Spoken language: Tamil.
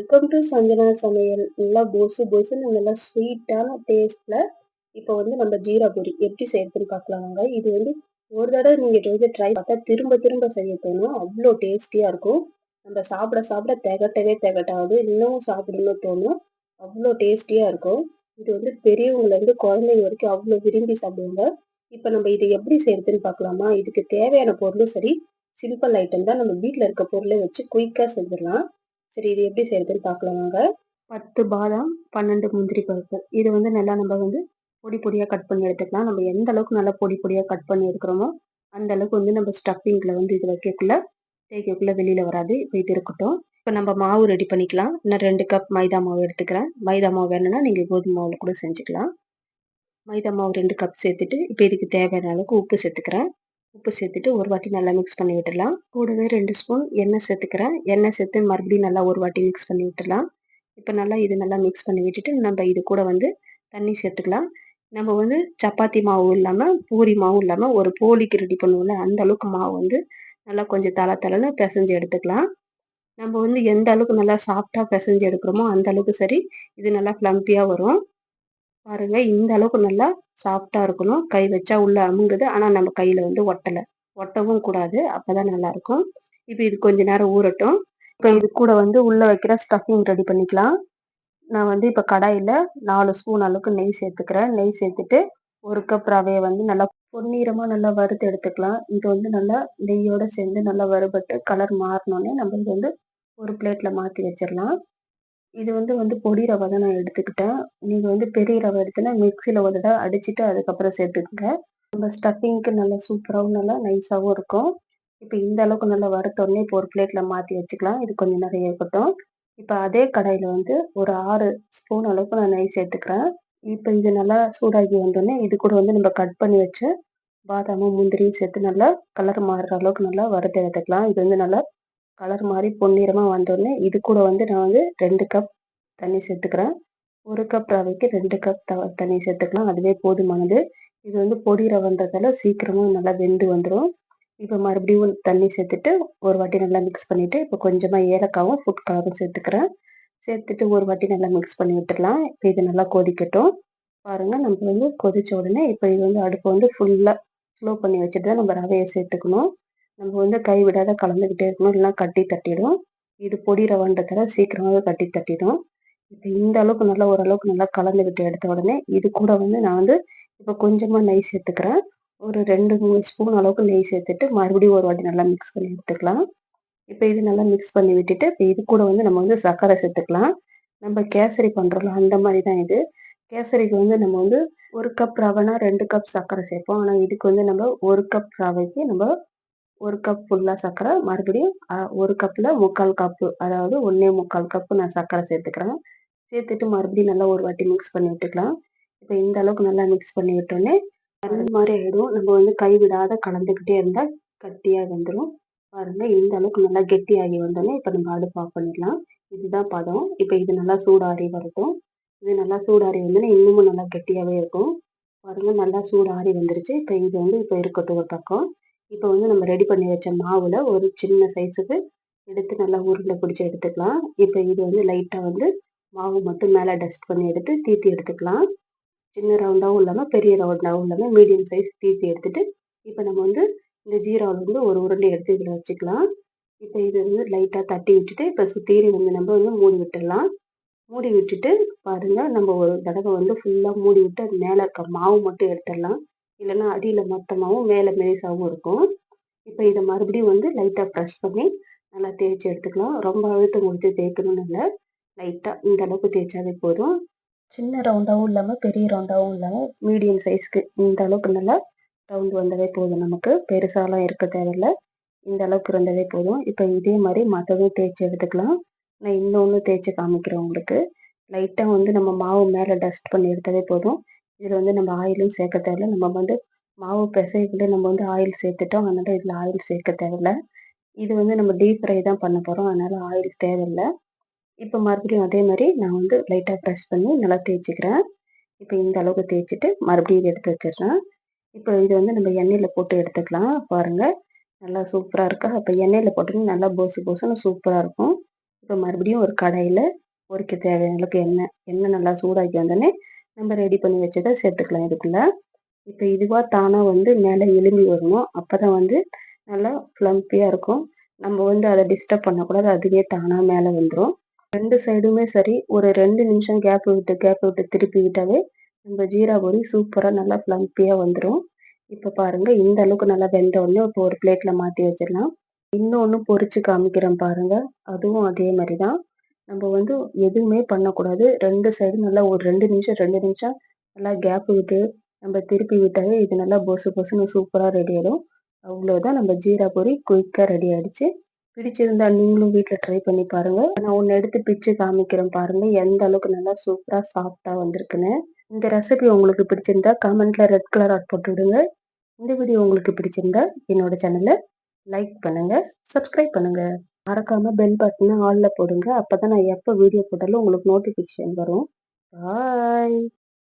வெல்கம் டு சஞ்சனா சமையல். நல்லா பொசு பொசுன்னு நல்லா ஸ்வீட்டான டேஸ்ட்டில் இப்போ வந்து நம்ம ஜீரா பொரி எப்படி செய்யறதுன்னு பார்க்கலாம் வாங்க. இது வந்து ஒரு தடவை நீங்கள் இது வந்து ட்ரை பார்த்தா திரும்ப திரும்ப செய்ய தோணும். அவ்வளோ டேஸ்டியாக இருக்கும். நம்ம சாப்பிட சாப்பிட திகட்டவே திகட்டாது. இன்னும் சாப்பிடணும்னு தோணும். அவ்வளோ டேஸ்டியாக இருக்கும். இது வந்து பெரியவங்கலேருந்து குழந்தைங்க வரைக்கும் அவ்வளோ விரும்பி சாப்பிடுவாங்க. இப்போ நம்ம இதை எப்படி செய்யறதுன்னு பார்க்கலாமா இதுக்கு தேவையான பொருளும் சரி சிம்பிள் ஐட்டம் தான் நம்ம வீட்டில் இருக்க பொருளை வச்சு குயிக்காக செஞ்சிடலாம். சரி இது எப்படி செய்யறதுன்னு பார்க்கலாம் வாங்க. பத்து பாதாம் பன்னெண்டு முந்திரி பருப்பு. இது வந்து நல்லா நம்ம வந்து பொடி பொடியாக கட் பண்ணி எடுத்துக்கலாம். நம்ம எந்த அளவுக்கு நல்லா பொடி பொடியாக கட் பண்ணி எடுக்கிறோமோ அந்த அளவுக்கு வந்து நம்ம ஸ்டஃபிங்கில் வந்து இது வைக்கக்குள்ள தேய்க்கக்குள்ள வெளியில் வராது. இப்போ இது இருக்கட்டும். இப்போ நம்ம மாவு ரெடி பண்ணிக்கலாம். நான் ரெண்டு கப் மைதா மாவு எடுத்துக்கிறேன். மைதா மாவு வேணும்னா நீங்கள் கோதுமை மாவில் கூட செஞ்சுக்கலாம். மைதா மாவு ரெண்டு கப் சேர்த்துட்டு இப்போ இதுக்கு தேவையான அளவுக்கு உப்பு சேர்த்துக்கிறேன். உப்பு சேர்த்துட்டு ஒரு வாட்டி நல்லா மிக்ஸ் பண்ணி விட்டுடலாம். கூடவே ரெண்டு ஸ்பூன் எண்ணெய் சேர்த்துக்கிறேன். எண்ணெய் சேர்த்து மறுபடியும் நல்லா ஒரு வாட்டி மிக்ஸ் பண்ணி விட்டுடலாம். இப்போ நல்லா இது நல்லா மிக்ஸ் பண்ணி விட்டுட்டு நம்ம இது கூட வந்து தண்ணி சேர்த்துக்கலாம். நம்ம வந்து சப்பாத்தி மாவு இல்லாமல் பூரி மாவும் இல்லாமல் ஒரு போலிக்கு ரெடி பண்ணுவோம்ல அந்த அளவுக்கு மாவு வந்து நல்லா கொஞ்சம் தலை தலைன்னு பிசைஞ்சு எடுத்துக்கலாம். நம்ம வந்து எந்த அளவுக்கு நல்லா சாஃப்டாக பிசைஞ்சு எடுக்கிறோமோ அந்த அளவுக்கு சரி இது நல்லா ஃப்ளம்பியாக வரும். பாருங்க இந்த அளவுக்கு நல்லா சாஃப்டா இருக்கணும். கை வச்சா உள்ள அமுங்குது. ஆனா நம்ம கையில வந்து ஒட்டலை. ஒட்டவும் கூடாது. அப்பதான் நல்லா இருக்கும் இப்போ இது கொஞ்ச நேரம் ஊறட்டும். இப்போ இது கூட வந்து உள்ள வைக்கிற ஸ்டஃபிங் ரெடி பண்ணிக்கலாம். நான் வந்து இப்போ கடாயில் நாலு ஸ்பூன் அளவுக்கு நெய் சேர்த்துக்கிறேன். நெய் சேர்த்துட்டு ஒரு கப் ரவையை வந்து நல்லா பொன்னீரமாக நல்லா வறுத்து எடுத்துக்கலாம். இது வந்து நல்லா நெய்யோட சேர்ந்து நல்லா வறுபட்டு கலர் மாறினோடனே நம்ம இது வந்து ஒரு பிளேட்டில் மாற்றி வச்சிடலாம். இது வந்து வந்து பொடி ரவை தான் நான் எடுத்துக்கிட்டேன். நீங்கள் வந்து பெரிய ரவை எடுத்தீங்கன்னா மிக்சியில் ஒரு தடவை அடிச்சுட்டு அதுக்கப்புறம் சேர்த்துக்கங்க. நம்ம ஸ்டஃபிங்க்கு நல்லா சூப்பராகவும் நல்லா நைஸாகவும் இருக்கும். இப்போ இந்த அளவுக்கு நல்லா வறுத்தோடனே இப்போ ஒரு பிளேட்டில் மாற்றி வச்சுக்கலாம். இது கொஞ்சம் நிறைய இருக்கட்டும். இப்போ அதே கடாயில் வந்து ஒரு ஆறு ஸ்பூன் அளவுக்கு நான் நெய் சேர்த்துக்கிறேன். இப்போ இது நல்லா சூடாகி வந்தோடனே இது கூட வந்து நம்ம கட் பண்ணி வச்ச பாதாமும் முந்திரியும் சேர்த்து நல்லா கலர் மாறுற அளவுக்கு நல்லா வறுத்து எடுத்துக்கலாம். இது வந்து நல்லா கலர் மாதிரி பொன்னிறமாக வந்தோடனே இது கூட வந்து நான் வந்து ரெண்டு கப் தண்ணி சேர்த்துக்கிறேன். ஒரு கப் ரவைக்கு ரெண்டு கப் த தண்ணி சேர்த்துக்கலாம் அதுவே போதுமானது. இது வந்து பொடி ரவைன்றதால சீக்கிரமாக நல்லா வெந்து வந்துடும் இப்போ மறுபடியும் தண்ணி சேர்த்துட்டு ஒரு வாட்டி நல்லா மிக்ஸ் பண்ணிவிட்டு இப்போ கொஞ்சமாக ஏலக்காவும் ஃபுட் கலரும் சேர்த்துக்கிறேன். சேர்த்துட்டு ஒரு வாட்டி நல்லா மிக்ஸ் பண்ணி விட்டுடலாம். இப்போ இது நல்லா கொதிக்கட்டும். பாருங்கள் நம்ம வந்து கொதித்த உடனே இப்போ இது வந்து அடுப்பை வந்து ஃபுல்லாக ஸ்லோ பண்ணி வச்சுட்டு தான் நம்ம ரவையை சேர்த்துக்கணும். நம்ம வந்து கை விடாத கலந்துக்கிட்டே இருக்கணும். இல்லைன்னா கட்டி தட்டிடும். இது பொடி ரவன்றதால சீக்கிரமாகவே கட்டி தட்டிடும். இப்போ இந்த அளவுக்கு நல்லா ஓரளவுக்கு நல்லா கலந்துக்கிட்டு எடுத்த உடனே இது கூட வந்து நான் வந்து இப்போ கொஞ்சமாக நெய் சேர்த்துக்கிறேன். ஒரு ரெண்டு மூணு ஸ்பூன் அளவுக்கு நெய் சேர்த்துட்டு மறுபடியும் ஒரு வாட்டி நல்லா மிக்ஸ் பண்ணி எடுத்துக்கலாம். இப்போ இது நல்லா மிக்ஸ் பண்ணி விட்டுட்டு இப்போ இது கூட வந்து நம்ம வந்து சர்க்கரை சேர்த்துக்கலாம். நம்ம கேசரி பண்ணுறோம்ல அந்த மாதிரி தான் இது. கேசரிக்கு வந்து நம்ம வந்து ஒரு கப் ரவைனா ரெண்டு கப் சர்க்கரை சேர்ப்போம். ஆனால் இதுக்கு வந்து நம்ம ஒரு கப் ரவைக்கு நம்ம ஒரு கப் ஃபுல்லாக சர்க்கரை மறுபடியும் ஒரு கப்பில் முக்கால் கப்பு அதாவது ஒன்றே முக்கால் கப்பு நான் சர்க்கரை சேர்த்துக்கிறேன். சேர்த்துட்டு மறுபடியும் நல்லா ஒரு வாட்டி மிக்ஸ் பண்ணி விட்டுக்கலாம். இப்போ இந்த அளவுக்கு நல்லா மிக்ஸ் பண்ணி விட்டோன்னே மாதிரி ஆகிடும் நம்ம வந்து கைவிடாத கலந்துக்கிட்டே இருந்தால் கட்டியாக வந்துடும் பாருங்கள் இந்த அளவுக்கு நல்லா கெட்டியாகி வந்தோடனே இப்போ நம்ம அடுப்பு ஆஃப் பண்ணிடலாம். இதுதான் பதம். இப்போ இது நல்லா சூடாறி வரட்டும். இது நல்லா சூடாறி வந்தோடனே இன்னமும் நல்லா கெட்டியாகவே இருக்கும். பாருங்கள் நல்லா சூடாறி வந்துருச்சு. இப்போ இது வந்து இப்போ இருக்கட்டும் ஒரு பக்கம். இப்போ வந்து நம்ம ரெடி பண்ணி வச்ச மாவில் ஒரு சின்ன சைஸுக்கு எடுத்து நல்லா உருண்டை பிடிச்சி எடுத்துக்கலாம். இப்போ இது வந்து லைட்டாக வந்து மாவு மட்டும் மேலே டஸ்ட் பண்ணி எடுத்து தீத்தி எடுத்துக்கலாம். சின்ன ரவுண்டாகவும் இல்லாமல் பெரிய ரவுண்டாகவும் இல்லாமல் மீடியம் சைஸ் தீத்தி எடுத்துட்டு இப்போ நம்ம வந்து இந்த ஜீராவில் வந்து ஒரு உருண்டை எடுத்து இதில் வச்சுக்கலாம். இப்போ இது வந்து லைட்டாக தட்டி விட்டுட்டு இப்போ சுத்தீரி வந்து நம்ம வந்து மூடி விட்டுடலாம். மூடி விட்டுட்டு பாருங்கள் நம்ம ஒரு தடவை வந்து ஃபுல்லாக மூடி விட்டு அது மேலே இருக்க மாவு மட்டும் எடுத்துடலாம். இல்லைன்னா அடியில் மொத்தமாகவும் மேலே மெலிசாகவும் இருக்கும். இப்போ இதை மறுபடியும் வந்து லைட்டாக ப்ரெஷ் பண்ணி நல்லா தேய்ச்சி எடுத்துக்கலாம். ரொம்ப அழுத்தம் கொடுத்து தேய்க்கணும்னு இல்லை. லைட்டாக இந்த அளவுக்கு தேய்ச்சாவே போதும். சின்ன ரவுண்டாகவும் இல்லாமல் பெரிய ரவுண்டாகவும் இல்லாமல் மீடியம் சைஸ்க்கு இந்த அளவுக்கு நல்லா ரவுண்டு வந்தவே போதும் நமக்கு. பெருசாலாம் இருக்க தேவையில்லை. இந்த அளவுக்கு இருந்தவே போதும். இப்போ இதே மாதிரி மற்றதும் தேய்ச்சி எடுத்துக்கலாம். நான் இன்னொன்று தேய்ச்சி காமிக்கிறேன் உங்களுக்கு. லைட்டாக வந்து நம்ம மாவு மேலே டஸ்ட் பண்ணி எடுத்தாவே போதும். இதில் வந்து நம்ம ஆயிலும் சேர்க்க தேவையில்ல. நம்ம வந்து மாவு பிசைக்குள்ளே நம்ம வந்து ஆயில் சேர்த்துட்டோம். அதனால் இதில் ஆயில் சேர்க்க தேவையில்ல. இது வந்து நம்ம டீப் ஃப்ரை தான் பண்ண போகிறோம் அதனால் ஆயில் தேவையில்லை. இப்போ மறுபடியும் அதே மாதிரி நான் வந்து லைட்டாக ப்ரெஷ் பண்ணி நல்லா தேய்ச்சிக்கிறேன். இப்போ இந்த அளவுக்கு தேய்ச்சிட்டு மறுபடியும் எடுத்து வச்சிடுறேன். இப்போ இது வந்து நம்ம எண்ணெயில் போட்டு எடுத்துக்கலாம். பாருங்கள் நல்லா சூப்பராக இருக்கா. அப்போ எண்ணெயில் போட்டிங்கன்னா நல்லா போசு போசுன்னு சூப்பராக இருக்கும். இப்போ மறுபடியும் ஒரு கடாயில் பொரிக்க தேவையான அளவுக்கு எண்ணெய். எண்ணெய் நல்லா சூடாக்கி வந்தோடனே நம்ம ரெடி பண்ணி வச்சதை சேர்த்துக்கலாம் இதுக்குள்ளே. இப்போ இதுவாக தானாக வந்து மேலே எலும்பி வரணும். அப்போ தான் வந்து நல்லா ஃப்ளம்பியாக இருக்கும். நம்ம வந்து அதை டிஸ்டர்ப் பண்ணக்கூடாது. அதுவே தானாக மேலே வந்துடும் ரெண்டு சைடுமே சரி ஒரு ரெண்டு நிமிஷம் கேப் விட்டு கேப் விட்டு திருப்பி விட்டாவே நம்ம ஜீரா பொரி சூப்பராக நல்லா ஃப்ளம்பியாக வந்துடும் இப்போ பாருங்கள் இந்த அளவுக்கு நல்லா வெந்த உடனே இப்போ ஒரு பிளேட்டில் மாற்றி வச்சிடலாம். இன்னொன்று பொறிச்சு காமிக்கிறேன் பாருங்கள் அதுவும் அதே மாதிரி தான் நம்ம வந்து எதுவுமே பண்ணக்கூடாது. ரெண்டு சைடும் நல்லா ஒரு ரெண்டு நிமிஷம் ரெண்டு நிமிஷம் நல்லா கேப் விட்டு நம்ம திருப்பி விட்டாவே இது நல்லா பொசு பொசுன்னு சூப்பராக ரெடி ஆகிடும் அவ்வளோதான் நம்ம ஜீரா பொரி குயிக்காக ரெடி ஆகிடுச்சு பிடிச்சிருந்தா நீங்களும் வீட்டில் ட்ரை பண்ணி பாருங்கள் நான் ஒன்று எடுத்து பிச்சு காமிக்கிறேன் பாருங்கள் எந்த அளவுக்கு நல்லா சூப்பராக சாஃப்டாக வந்திருக்குன்னு. இந்த ரெசிபி உங்களுக்கு பிடிச்சிருந்தா கமெண்ட்டில் ரெட் கலர் ஆட் போட்டு விடுங்க. இந்த வீடியோ உங்களுக்கு பிடிச்சிருந்தா என்னோட சேனலை லைக் பண்ணுங்கள் சப்ஸ்கிரைப் பண்ணுங்கள் மறக்காமல் பெல் பட்டனை ஆலில் போடுங்க. அப்போ தான் நான் எப்போ வீடியோ போட்டாலும் உங்களுக்கு நோட்டிஃபிகேஷன் வரும். பாய்